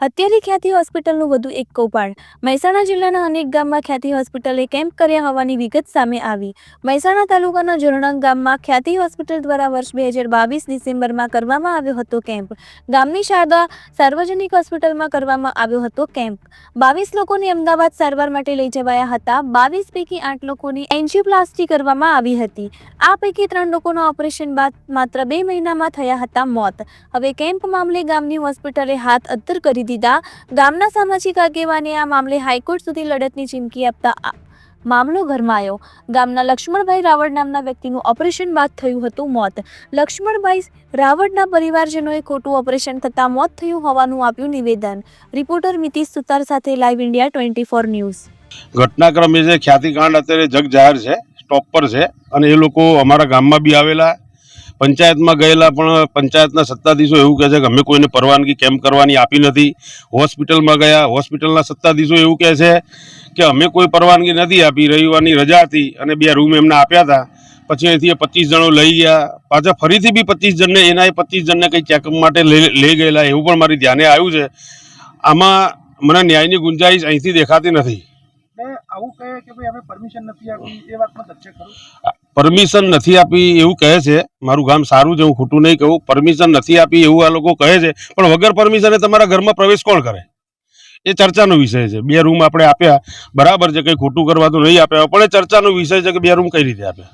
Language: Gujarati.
હત્યારી ખ્યાતિ હોસ્પિટલનું વધુ એક કૌભાંડ. મહેસાણા જિલ્લાના અનેક ગામમાં ખ્યાતિ હોસ્પિટલે કેમ્પ કર્યા હોવાની વિગત સામે આવી. મહેસાણા તાલુકાના જોરણંગ ગામમાં ખ્યાતિ હોસ્પિટલ દ્વારા વર્ષ બે હજાર બાવીસ ડિસેમ્બરમાં કરવામાં આવ્યો હતો કેમ્પ. ગામની શારદા સાર્વજનિક હોસ્પિટલમાં કરવામાં આવ્યો હતો કેમ્પ. બાવીસ લોકોને અમદાવાદ સારવાર માટે લઈ જવાયા હતા. બાવીસ પૈકી આઠ લોકોની એન્જિયોપ્લાસ્ટી કરવામાં આવી હતી. આ પૈકી ત્રણ લોકોના ઓપરેશન બાદ માત્ર બે મહિનામાં થયા હતા મોત. હવે કેમ્પ મામલે ગામની હોસ્પિટલે હાથ અદ્ધર કરી દીધા. ગામના સામાજિક આગેવાને આ મામલે હાઈકોર્ટ સુધી લડતની ચીમકી આપતા મામલો ગરમાયો. ગામના લક્ષ્મણભાઈ રાવળ નામના વ્યક્તિનું ઓપરેશન બાદ થયું હતું મોત. લક્ષ્મણભાઈ રાવળના પરિવારજનોએ ખોટું ઓપરેશન થતાં મોત થયું હોવાનું આપ્યું નિવેદન. રિપોર્ટર મિતિશ સુતાર સાથે live India twenty four news. ઘટનાક્રમે જે ખ્યાતિકાંડ અત્યારે જગ જાહેર છે સ્ટોપ પર છે અને એ લોકો અમારા ગામમાં બી આવેલા. પંચાયતમાં ગયેલા પણ પંચાયતના સત્તાધીશો એવું કહે છે કે અમે કોઈને પરવાનગી કેમ કરવાની આપી નથી. હોસ્પિટલમાં ગયા, હોસ્પિટલના સત્તાધીશો એવું કહે છે કે અમે કોઈ પરવાનગી નથી આપી, રવિવારની રજા હતી અને બે રૂમ એમને આપ્યા હતા. પછી અહીંથી એ પચીસ જણો લઈ ગયા. પાછા ફરીથી બી પચીસ જણને એના એ પચીસ જણને કંઈ ચેકઅપ માટે લઈ ગયેલા, એવું પણ મારી ધ્યાને આવ્યું છે. આમાં મને ન્યાયની ગુંજાઈશ અહીંથી દેખાતી નથી. આવું પરમિશન પરમિશન નથી આપી એવું કહે છે. મારું ગામ સારું છે, હું ખોટું નહીં કહું. પરમિશન નથી આપી એવું આ લોકો કહે છે. પણ વગર પરમિશને તમારા ઘરમાં પ્રવેશ કોણ કરે? એ ચર્ચાનો વિષય છે. બે રૂમ આપણે આપ્યા. બરાબર છે, કંઈ ખોટું કરવા તો નહીં આપ્યા, પણ એ ચર્ચાનો વિષય છે કે બે રૂમ કઈ રીતે આપ્યા?